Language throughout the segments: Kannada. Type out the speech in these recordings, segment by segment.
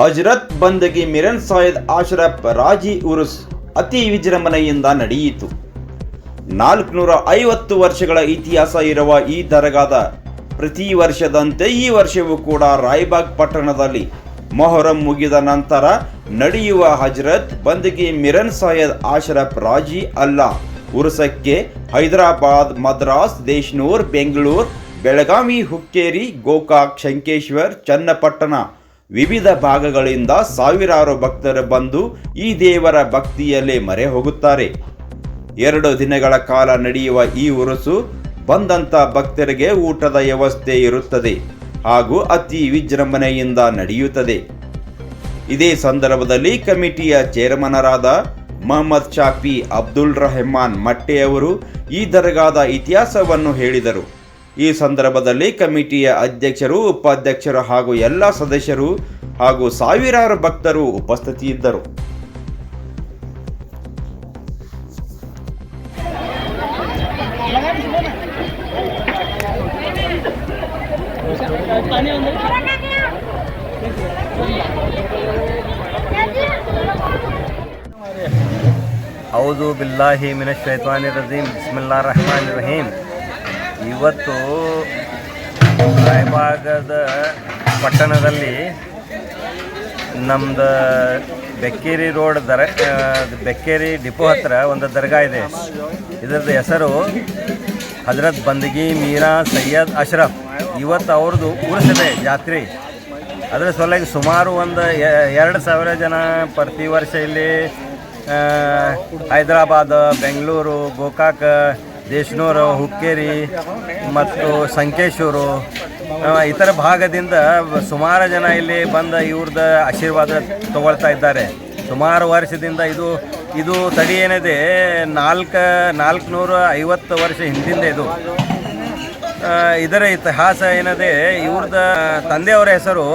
ಹಜರತ್ ಬಂದಗಿ ಮಿರನ್ ಸಾಯದ್ ಆಶ್ರಫ್ ರಾಜಿ ಉರುಸ್ ಅತಿ ವಿಜೃಂಭಣೆಯಿಂದ ನಡೆಯಿತು. ನಾಲ್ಕುನೂರ ಐವತ್ತು ವರ್ಷಗಳ ಇತಿಹಾಸ ಇರುವ ಈ ದರಗಾದ ಪ್ರತಿ ವರ್ಷದಂತೆ ಈ ವರ್ಷವೂ ಕೂಡ ರಾಯ್ಬಾಗ್ ಪಟ್ಟಣದಲ್ಲಿ ಮೊಹರಂ ಮುಗಿದ ನಂತರ ನಡೆಯುವ ಹಜರತ್ ಬಂದಗಿ ಮಿರನ್ ಸಾಯದ್ ಆಶ್ರಫ್ ರಾಜಿ ಅಲ್ಲ. ಉರುಸಕ್ಕೆ ಹೈದರಾಬಾದ್, ಮದ್ರಾಸ್, ದೇಶ್ನೂರ್, ಬೆಂಗಳೂರು, ಬೆಳಗಾವಿ, ಹುಕ್ಕೇರಿ, ಗೋಕಾಕ್, ಶಂಕೇಶ್ವರ್, ಚನ್ನಪಟ್ಟಣ ವಿವಿಧ ಭಾಗಗಳಿಂದ ಸಾವಿರಾರು ಭಕ್ತರು ಬಂದು ಈ ದೇವರ ಭಕ್ತಿಯಲ್ಲೇ ಮರೆ ಹೋಗುತ್ತಾರೆ ಎರಡು ದಿನಗಳ ಕಾಲ ನಡೆಯುವ ಈ ಉರುಸು ಬಂದಂತ ಭಕ್ತರಿಗೆ ಊಟದ ವ್ಯವಸ್ಥೆ ಇರುತ್ತದೆ ಹಾಗೂ ಅತಿ ವಿಜೃಂಭಣೆಯಿಂದ ನಡೆಯುತ್ತದೆ. ಇದೇ ಸಂದರ್ಭದಲ್ಲಿ ಕಮಿಟಿಯ ಚೇರ್ಮನರಾದ ಮೊಹಮ್ಮದ್ ಶಾಫಿ ಅಬ್ದುಲ್ ರಹಮಾನ್ ಮಟ್ಟೆಯವರು ಈ ದರ್ಗಾದ ಇತಿಹಾಸವನ್ನು ಹೇಳಿದರು. ಈ ಸಂದರ್ಭದಲ್ಲಿ ಕಮಿಟಿಯ ಅಧ್ಯಕ್ಷರು, ಉಪಾಧ್ಯಕ್ಷರು ಹಾಗೂ ಎಲ್ಲ ಸದಸ್ಯರು ಹಾಗೂ ಸಾವಿರಾರು ಭಕ್ತರು ಉಪಸ್ಥಿತಿಯಿದ್ದರು. ಹೌದು ಬಿಲ್ಲಾಹಿ ಮಿನ ಶೈತಾನಿ ರಜೀಮ್. ಬಿಸ್ಮಿಲ್ಲಾ ರಹಮಾನ್ ರಹೀಮ್. ಇವತ್ತು ರಾಯಭಾಗದ ಪಟ್ಟಣದಲ್ಲಿ ನಮ್ದು ಬೆಕ್ಕೇರಿ ರೋಡ್ ದರ ಬೆಕ್ಕೇರಿ ಡಿಪೋ ಹತ್ರ ಒಂದು ದರ್ಗಾ ಇದೆ. ಇದರದ್ದು ಹೆಸರು ಹಜರತ್ ಬಂದಗಿ ಮೀರಾ ಸೈಯದ್ ಅಶ್ರಫ್. ಇವತ್ತು ಅವ್ರದ್ದು ಉರ್ಸಿದೆ ಜಾತ್ರೆ. ಅದರ ಸಲುವಾಗಿ ಸುಮಾರು ಒಂದು ಎರಡು ಸಾವಿರ ಜನ ಪ್ರತಿ ವರ್ಷ ಇಲ್ಲಿ ಹೈದರಾಬಾದ್, ಬೆಂಗಳೂರು, ಗೋಕಾಕ್ ದೇಶನೂರು, ಹುಕ್ಕೇರಿ ಮತ್ತು ಸಂಕೇಶ್ವರು ಇತರ ಭಾಗದಿಂದ ಸುಮಾರು ಜನ ಇಲ್ಲಿ ಬಂದು ಇವ್ರದ್ದು ಆಶೀರ್ವಾದ ತಗೊಳ್ತಾ ಇದ್ದಾರೆ. ಸುಮಾರು ವರ್ಷದಿಂದ ಇದು ಇದು ತಡಿ ಏನಿದೆ, ನಾಲ್ಕು, ನಾಲ್ಕುನೂರ ಐವತ್ತು ವರ್ಷ ಹಿಂದಿಂದ ಇದು. ಇದರ ಇತಿಹಾಸ ಏನಿದೆ, ಇವ್ರದ ತಂದೆಯವರ ಹೆಸರು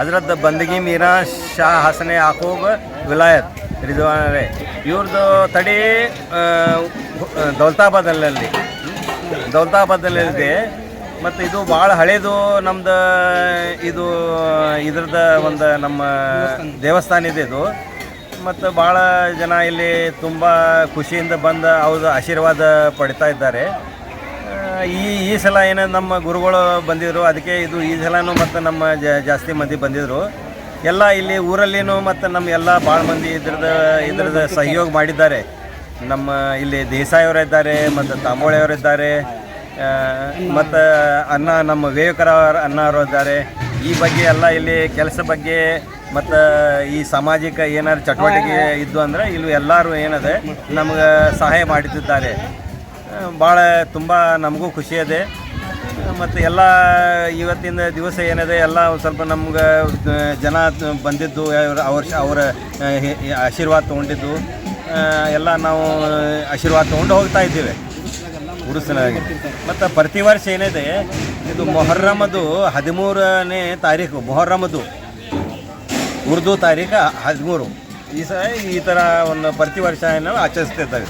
ಅದರದ್ದು ಬಂದಗಿ ಮೀರಾ ಶಾ ಹಸನೆ ಯಾಕೂಬ್ ವಿಲಾಯತ್. ರಿಜ್ವಾನರೇ ಇವ್ರದ್ದು ತಡಿ ದೌಲತಾಬಾದಲ್ಲಿ ದೌಲ್ತಾಬಾದಲ್ಲಿದೆ ಮತ್ತು ಇದು ಭಾಳ ಹಳೇದು ನಮ್ದು, ಇದು, ಇದ್ರದ್ದು ಒಂದು ನಮ್ಮ ದೇವಸ್ಥಾನ ಇದೆ ಇದು. ಮತ್ತು ಭಾಳ ಜನ ಇಲ್ಲಿ ತುಂಬ ಖುಷಿಯಿಂದ ಬಂದು ಅವ್ರ ಆಶೀರ್ವಾದ ಪಡಿತಾ ಇದ್ದಾರೆ. ಈ ಈ ಸಲ ಏನು ನಮ್ಮ ಗುರುಗಳು ಬಂದಿದ್ರು, ಅದಕ್ಕೆ ಇದು ಈ ಸಲನೂ ಮತ್ತು ನಮ್ಮ ಜಾಸ್ತಿ ಮಂದಿ ಬಂದಿದ್ದರು ಎಲ್ಲ ಇಲ್ಲಿ ಊರಲ್ಲಿನೂ ಮತ್ತು ನಮ್ಮ ಎಲ್ಲ ಭಾಳ ಮಂದಿ ಇದ್ರದ್ದು ಇದ್ರದ್ದು ಸಹಯೋಗ ಮಾಡಿದ್ದಾರೆ. ನಮ್ಮ ಇಲ್ಲಿ ದೇಸಾಯಿಯವರಿದ್ದಾರೆ ಮತ್ತು ತಾಂಬೋಳೆಯವರಿದ್ದಾರೆ ಮತ್ತು ಅನ್ನ ನಮ್ಮ ವಿವೇಕರ ಅನ್ನ ಅವರು ಇದ್ದಾರೆ. ಈ ಬಗ್ಗೆ ಎಲ್ಲ ಇಲ್ಲಿ ಕೆಲಸ ಬಗ್ಗೆ ಮತ್ತು ಈ ಸಾಮಾಜಿಕ ಏನಾದ್ರು ಚಟುವಟಿಕೆ ಇದ್ದು ಅಂದರೆ ಇಲ್ಲಿ ಎಲ್ಲರೂ ಏನದೆ ನಮ್ಗೆ ಸಹಾಯ ಮಾಡುತ್ತಿದ್ದಾರೆ ಭಾಳ ತುಂಬ ನಮಗೂ ಖುಷಿ ಇದೆ. ಮತ್ತು ಎಲ್ಲ ಇವತ್ತಿನ ದಿವಸ ಏನಿದೆ ಎಲ್ಲ ಸ್ವಲ್ಪ ನಮ್ಗೆ ಜನ ಬಂದಿದ್ದು ಅವ್ರ ಅವ್ರ ಆಶೀರ್ವಾದ ತೊಗೊಂಡಿದ್ದು. ಎಲ್ಲ ನಾವು ಆಶೀರ್ವಾದ ತೊಗೊಂಡು ಹೋಗ್ತಾ ಇದ್ದೇವೆ. ಉರುಸಿನಾಗಿ ಮತ್ತು ಪ್ರತಿ ವರ್ಷ ಏನಿದೆ, ಇದು ಮೊಹರ್ರಮದು ಹದಿಮೂರನೇ ತಾರೀಕು ಮೊಹರ್ರಮದು ಉರ್ದು ತಾರೀಕು ಹದಿಮೂರು. ಈ ಸಹ ಈ ಥರ ಒಂದು ಪ್ರತಿ ವರ್ಷ ನಾವು ಆಚರಿಸ್ತಿದ್ದೇವೆ.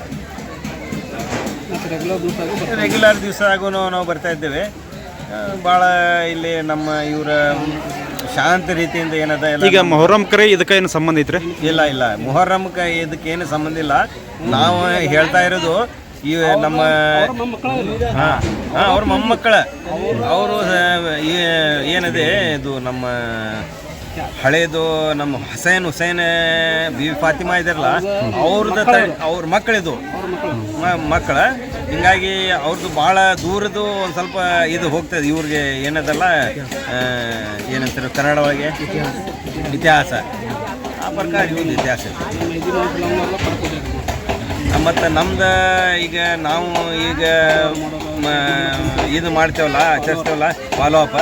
ರೆಗ್ಯುಲರ್ ದಿವಸ ಆಗೂ ನಾವು ಬರ್ತಾ ಇದ್ದೇವೆ. ಭಾಳ ಇಲ್ಲಿ ನಮ್ಮ ಇವರ ಶಾಂತ ರೀತಿಯಿಂದ ಏನದ ಎಲ್ಲ ಈಗ ಮೊಹರಂ ಕರೆ ಇದಕ್ಕೆ ಏನು ಸಂಬಂಧ ಐತ್ರಿ? ಇಲ್ಲ ಇಲ್ಲ. ಮೊಹರಂ ಇದಕ್ಕೆ ಏನು ಸಂಬಂಧ ಇಲ್ಲ. ನಾವು ಹೇಳ್ತಾ ಇರೋದು ಈ ನಮ್ಮ ಹಾಂ ಹಾಂ ಅವ್ರ ಮೊಮ್ಮಕ್ಕಳ. ಅವರು ಏನಿದೆ ಇದು ನಮ್ಮ ಹಳೇದು ನಮ್ಮ ಹುಸೇನ್ ಹುಸೇನ್ ಬಿ. ಫಾತಿಮಾ ಇದಾರಲ್ಲ ಅವ್ರದ್ದು ಅವ್ರ ಮಕ್ಕಳಿದು. ಮಕ್ಕಳ. ಹಿಂಗಾಗಿ ಅವ್ರದ್ದು ಭಾಳ ದೂರದ್ದು ಒಂದು ಸ್ವಲ್ಪ ಇದು ಹೋಗ್ತದೆ, ಇವ್ರಿಗೆ ಏನದಲ್ಲ ಏನಂತಾರೆ ಕನ್ನಡ ಒಳಗೆ ಇತಿಹಾಸ. ಆ ಪ್ರಕಾರ ಇವ್ರದ್ದು ಇತಿಹಾಸ. ಮತ್ತು ನಮ್ದು ಈಗ ನಾವು ಈಗ ಇದು ಮಾಡ್ತೇವಲ್ಲ, ಆಚರಿಸ್ತೇವಲ್ಲ ಫಾಲೋ ಅಪ್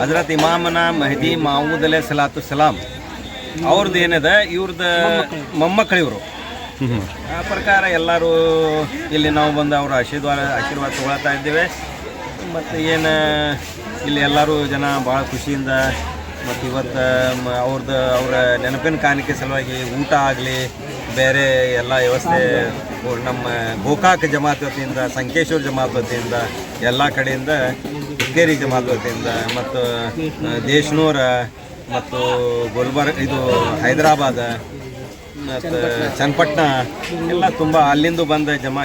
ಹಜರತ್ ಇಮಾಮನ ಮಹದಿ ಮಾಮೂದಲೆ ಸಲಾತು ಸಲಾಮ್ ಅವ್ರದ್ದು ಏನಿದೆ ಇವ್ರದ್ದು ಮೊಮ್ಮಕ್ಕಳು. ಇವರು ಆ ಪ್ರಕಾರ ಎಲ್ಲರೂ ಇಲ್ಲಿ ನಾವು ಬಂದು ಅವರ ಆಶೀರ್ವಾದ ಆಶೀರ್ವಾದ ತಗೊಳ್ತಾ ಇದ್ದೇವೆ. ಮತ್ತು ಏನು, ಇಲ್ಲಿ ಎಲ್ಲರೂ ಜನ ಭಾಳ ಖುಷಿಯಿಂದ ಮತ್ತು ಇವತ್ತು ಅವ್ರದ್ದು ಅವರ ನೆನಪಿನ ಕಾಣಿಕೆ ಸಲುವಾಗಿ ಊಟ ಆಗಲಿ, ಬೇರೆ ಎಲ್ಲ ವ್ಯವಸ್ಥೆ ನಮ್ಮ ಗೋಕಾಕ್ ಜಮಾತ್ ವತಿಯಿಂದ ಸಂಕೇಶ್ವರ ಜಮಾತ್ ವತಿಯಿಂದ ಎಲ್ಲ ಕಡೆಯಿಂದ, ಹುಕ್ಕೇರಿ ಜಮಾತ್ ವತಿಯಿಂದ ಮತ್ತು ದೇಶನೂರ ಮತ್ತು ಗುಲ್ಬರ್ಗ, ಇದು ಹೈದರಾಬಾದ ಚನ್ನಪಟ್ಟಣ ಎಲ್ಲ ತುಂಬ ಅಲ್ಲಿಂದ ಬಂದ ಜಮ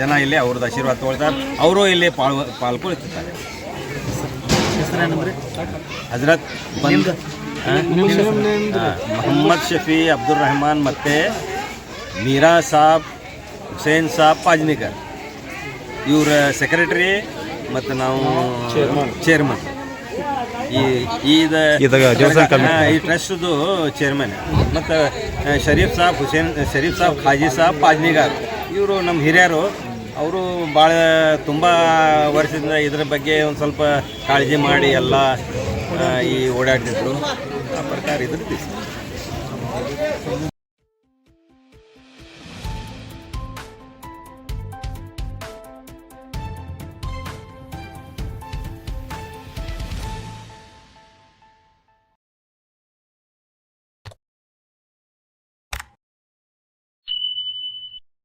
ಜನ ಇಲ್ಲಿ ಅವ್ರದ್ದು ಆಶೀರ್ವಾದ ತೊಗೊಳ್ತಾರೆ. ಅವರು ಇಲ್ಲಿ ಪಾಲ್ ಪಾಲ್ಗೊಳ್ತಿರ್ತಾರೆ. ಹಜರತ್ ಬಂದ್ ಮೊಹಮ್ಮದ್ ಶಫಿ ಅಬ್ದುಲ್ ರಹಮಾನ್ ಮತ್ತು ಮೀರಾ ಸಾಬ್ ಹುಸೇನ್ ಸಾಬ್ ಪಾಜ್ನಿಕರ್. ಇವರ ಸೆಕ್ರೆಟರಿ ಮತ್ತು ನಾವು ಚೇರ್ಮನ್ ಈ ಈ ಟ್ರಸ್ಟ್ದು ಚೇರ್ಮನ್ ಮತ್ತು ಶರೀಫ್ ಸಾಬ್ ಹುಸೇನ್ ಶರೀಫ್ ಸಾಬ್ ಖಾಜಿ ಸಾಬ್ ಪಾಜ್ನಿಗಾರ್ ಇವರು ನಮ್ಮ ಹಿರಿಯರು. ಅವರು ಭಾಳ ತುಂಬ ವರ್ಷದಿಂದ ಇದ್ರ ಬಗ್ಗೆ ಒಂದು ಸ್ವಲ್ಪ ಕಾಳಜಿ ಮಾಡಿ ಎಲ್ಲ ಈ ಓಡಾಡ್ತಿದ್ರು. ಆ ಪ್ರಕಾರ ಇದ್ರ